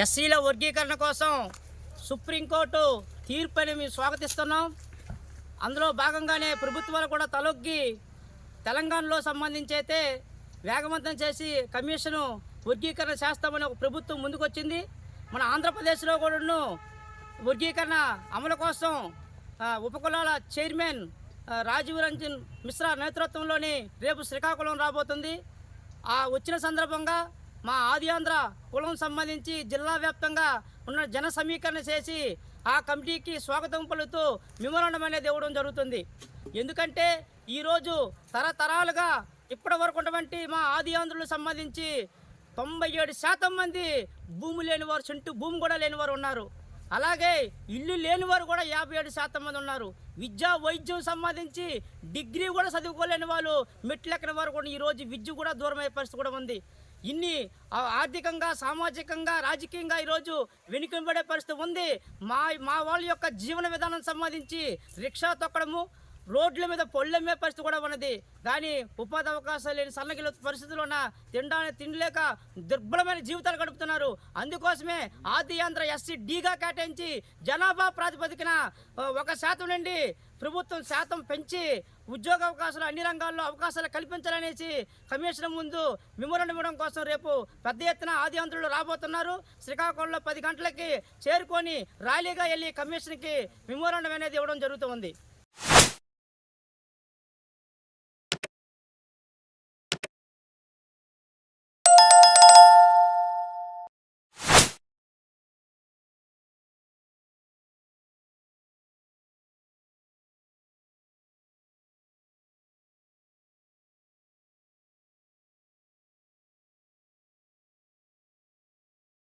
ఎస్సీల వర్గీకరణ కోసం సుప్రీంకోర్టు తీర్పుని మేము స్వాగతిస్తున్నాం. అందులో భాగంగానే ప్రభుత్వాలు కూడా తలొగ్గి తెలంగాణలో సంబంధించి అయితే వేగవంతం చేసి కమిషను వర్గీకరణ చేస్తామని ఒక ప్రభుత్వం ముందుకొచ్చింది. మన ఆంధ్రప్రదేశ్లో కూడాను వర్గీకరణ అమలు కోసం ఉపకులాల చైర్మన్ రాజీవ్ రంజన్ మిశ్రా నేతృత్వంలోని రేపు శ్రీకాకుళం రాబోతుంది. ఆ వచ్చిన సందర్భంగా మా ఆది ఆంధ్ర కులం సంబంధించి జిల్లా వ్యాప్తంగా ఉన్న జన సమీకరణ చేసి ఆ కమిటీకి స్వాగతం పలుతూ మెమోరాండం అనేది ఇవ్వడం జరుగుతుంది. ఎందుకంటే ఈరోజు తరతరాలుగా ఇప్పటి వరకు ఉన్నటువంటి మా ఆది ఆంధ్రులకు సంబంధించి తొంభై ఏడు శాతం మంది భూమి లేని వారు చుంటూ భూమి కూడా లేనివారు ఉన్నారు. అలాగే ఇల్లు లేని వారు కూడా యాభై ఏడు శాతం మంది ఉన్నారు. విద్య వైద్యం సంబంధించి డిగ్రీ కూడా చదువుకోలేని వాళ్ళు మెట్లెక్కని వారు కూడా ఈరోజు విద్య కూడా దూరమయ్యే పరిస్థితి కూడా ఉంది. ఇన్ని ఆర్థికంగా సామాజికంగా రాజకీయంగా ఈరోజు వెనుకబడే పరిస్థితి ఉంది. మా మా వాళ్ళ యొక్క జీవన విధానం సంబంధించి రిక్షా తొక్కడము రోడ్ల మీద పొళ్ళమ్మే పరిస్థితి కూడా ఉన్నది. కానీ ఉపాధి అవకాశాలు లేని సన్నగిల పరిస్థితుల్లో ఉన్న తినడానికి తినలేక దుర్బలమైన జీవితాలు గడుపుతున్నారు. అందుకోసమే ఆది ఆంధ్ర ఎస్సీ డీగా కేటాయించి జనాభా ప్రాతిపదికన ఒక శాతం నుండి ప్రభుత్వం శాతం పెంచి ఉద్యోగ అవకాశాలు అన్ని రంగాల్లో అవకాశాలు కల్పించాలనేసి కమిషన్ ముందు మెమోరండం ఇవ్వడం కోసం రేపు పెద్ద ఎత్తున ఆది రాబోతున్నారు. శ్రీకాకుళంలో పది గంటలకి చేరుకొని ర్యాలీగా వెళ్ళి కమిషన్కి మెమోరండం అనేది ఇవ్వడం జరుగుతుంది